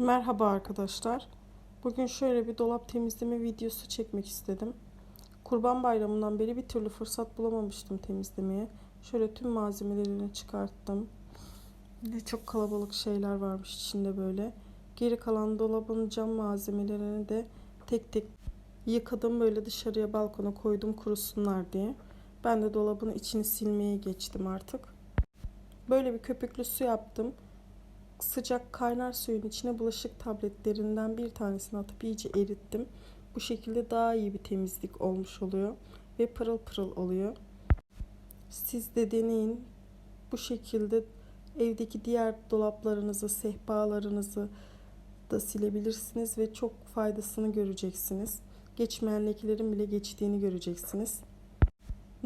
Merhaba arkadaşlar. Bugün şöyle bir dolap temizleme videosu çekmek istedim. Kurban Bayramı'ndan beri bir türlü fırsat bulamamıştım temizlemeye. Şöyle tüm malzemelerini çıkarttım. Ne çok kalabalık şeyler varmış içinde böyle. Geri kalan dolabın cam malzemelerini de tek tek yıkadım böyle dışarıya balkona koydum kurusunlar diye. Ben de dolabın içini silmeye geçtim artık. Böyle bir köpüklü su yaptım sıcak kaynar suyun içine bulaşık tabletlerinden bir tanesini atıp iyice erittim. Bu şekilde daha iyi bir temizlik olmuş oluyor ve pırıl pırıl oluyor. Siz de deneyin. Bu şekilde evdeki diğer dolaplarınızı, sehpalarınızı da silebilirsiniz ve çok faydasını göreceksiniz. Geçmeyen lekelerin bile geçtiğini göreceksiniz.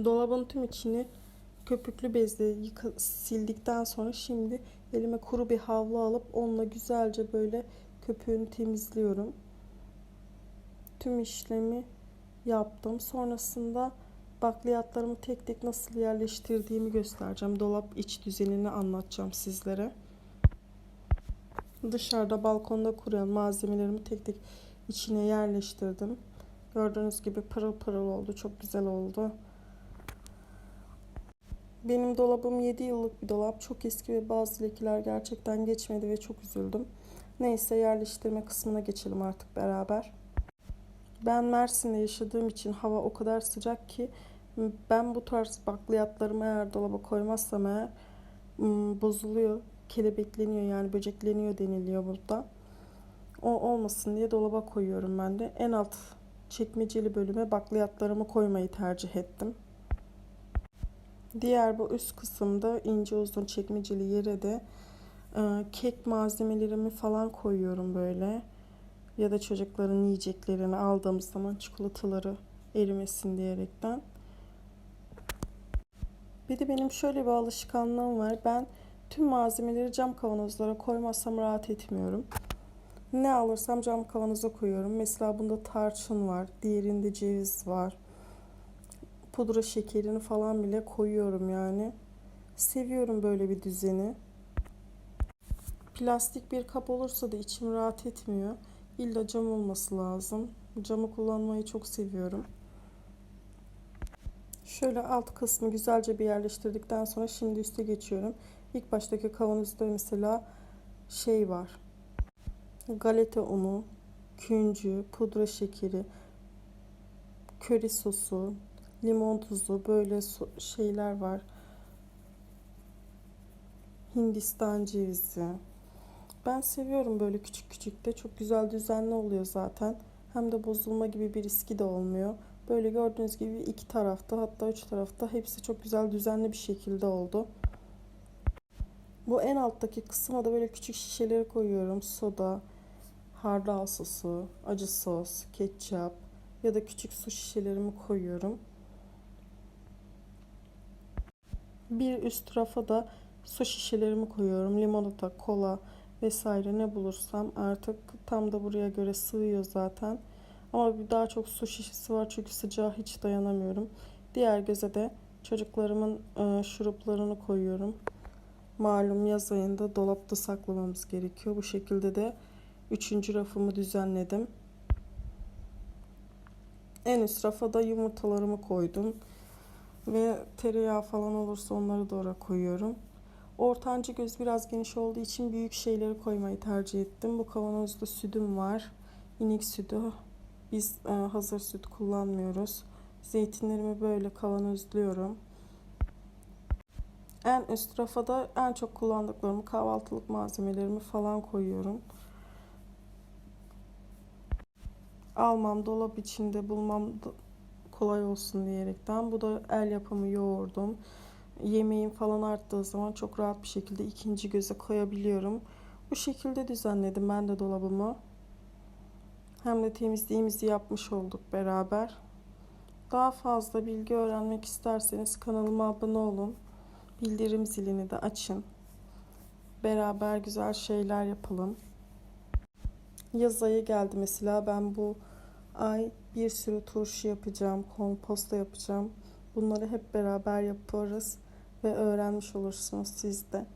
Dolabın tüm içini köpüklü bezle sildikten sonra şimdi elime kuru bir havlu alıp onunla güzelce böyle köpüğünü temizliyorum. Tüm işlemi yaptım. Sonrasında bakliyatlarımı tek tek nasıl yerleştirdiğimi göstereceğim. Dolap iç düzenini anlatacağım sizlere. Dışarıda balkonda kuruyan malzemelerimi tek tek içine yerleştirdim. Gördüğünüz gibi pırıl pırıl oldu. Çok güzel oldu. Benim dolabım 7 yıllık bir dolap. Çok eski ve bazı lekeler gerçekten geçmedi ve çok üzüldüm. Neyse yerleştirme kısmına geçelim artık beraber. Ben Mersin'de yaşadığım için hava o kadar sıcak ki ben bu tarz bakliyatlarımı eğer dolaba koymazsam eğer bozuluyor. Kelebekleniyor yani böcekleniyor deniliyor burada. O olmasın diye dolaba koyuyorum ben de. En alt çekmeceli bölüme bakliyatlarımı koymayı tercih ettim. Diğer bu üst kısımda ince uzun çekmeceli yere de e, kek malzemelerimi falan koyuyorum böyle. Ya da çocukların yiyeceklerini aldığımız zaman çikolataları erimesin diyerekten. Bir de benim şöyle bir alışkanlığım var. Ben tüm malzemeleri cam kavanozlara koymazsam rahat etmiyorum. Ne alırsam cam kavanoza koyuyorum. Mesela bunda tarçın var, diğerinde ceviz var pudra şekerini falan bile koyuyorum yani. Seviyorum böyle bir düzeni. Plastik bir kap olursa da içim rahat etmiyor. İlla cam olması lazım. Camı kullanmayı çok seviyorum. Şöyle alt kısmı güzelce bir yerleştirdikten sonra şimdi üste geçiyorum. İlk baştaki kavanozda mesela şey var. Galeta unu, küncü, pudra şekeri, köri sosu, limon tuzu böyle şeyler var. Hindistan cevizi. Ben seviyorum böyle küçük küçük de. Çok güzel düzenli oluyor zaten. Hem de bozulma gibi bir riski de olmuyor. Böyle gördüğünüz gibi iki tarafta hatta üç tarafta hepsi çok güzel düzenli bir şekilde oldu. Bu en alttaki kısma da böyle küçük şişeleri koyuyorum. Soda, hardal sosu, acı sos, ketçap ya da küçük su şişelerimi koyuyorum. Bir üst rafa da su şişelerimi koyuyorum. Limonata, kola vesaire ne bulursam artık tam da buraya göre sığıyor zaten. Ama bir daha çok su şişesi var çünkü sıcağı hiç dayanamıyorum. Diğer göze de çocuklarımın e, şuruplarını koyuyorum. Malum yaz ayında dolapta saklamamız gerekiyor. Bu şekilde de üçüncü rafımı düzenledim. En üst rafa da yumurtalarımı koydum. Ve tereyağı falan olursa onları da oraya koyuyorum. Ortancı göz biraz geniş olduğu için büyük şeyleri koymayı tercih ettim. Bu kavanozda sütüm var. İnek sütü. Biz e, hazır süt kullanmıyoruz. Zeytinlerimi böyle kavanozluyorum. En üst rafa da en çok kullandıklarımı, kahvaltılık malzemelerimi falan koyuyorum. Almam dolap içinde bulmam kolay olsun diyerekten. Bu da el yapımı yoğurdum. Yemeğim falan arttığı zaman çok rahat bir şekilde ikinci göze koyabiliyorum. Bu şekilde düzenledim ben de dolabımı. Hem de temizliğimizi yapmış olduk beraber. Daha fazla bilgi öğrenmek isterseniz kanalıma abone olun. Bildirim zilini de açın. Beraber güzel şeyler yapalım. Yaz ayı geldi mesela ben bu ay bir sürü turşu yapacağım, komposta yapacağım. Bunları hep beraber yaparız ve öğrenmiş olursunuz siz de.